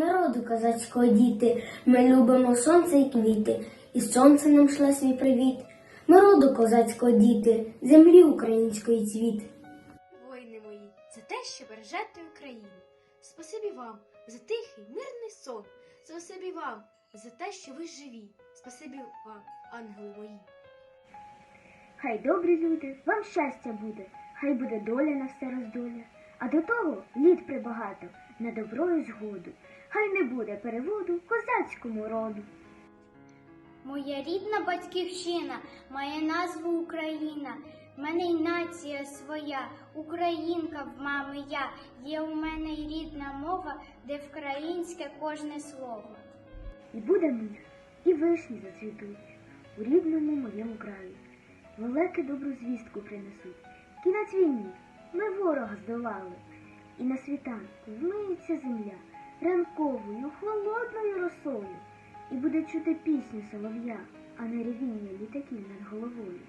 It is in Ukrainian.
Ми роду козацького діти, ми любимо сонце і квіти, і сонце нам шле свій привіт. Ми роду козацького діти, землі української цвіт. Воїни мої, за те, що бережете Україну. Спасибі вам за тихий, мирний сон. Спасибі вам за те, що ви живі. Спасибі вам, ангели мої. Хай добрі люди, вам щастя буде, хай буде доля на все роздоля. А до того літ прибагато на добро і згоду. Хай не буде переводу козацькому роду. Моя рідна батьківщина має назву Україна. В мене й нація своя, українка в мами я. Є у мене й рідна мова, де вкраїнське кожне слово. І буде мир, і вишні зацвітуть у рідному моєму краю. Велике добру звістку принесуть. Кінець війні ми ворога здолали. І на світанку вмиється земля ранковою, холодною росою, і буде чути пісню солов'я, а не ревіння літаків над головою.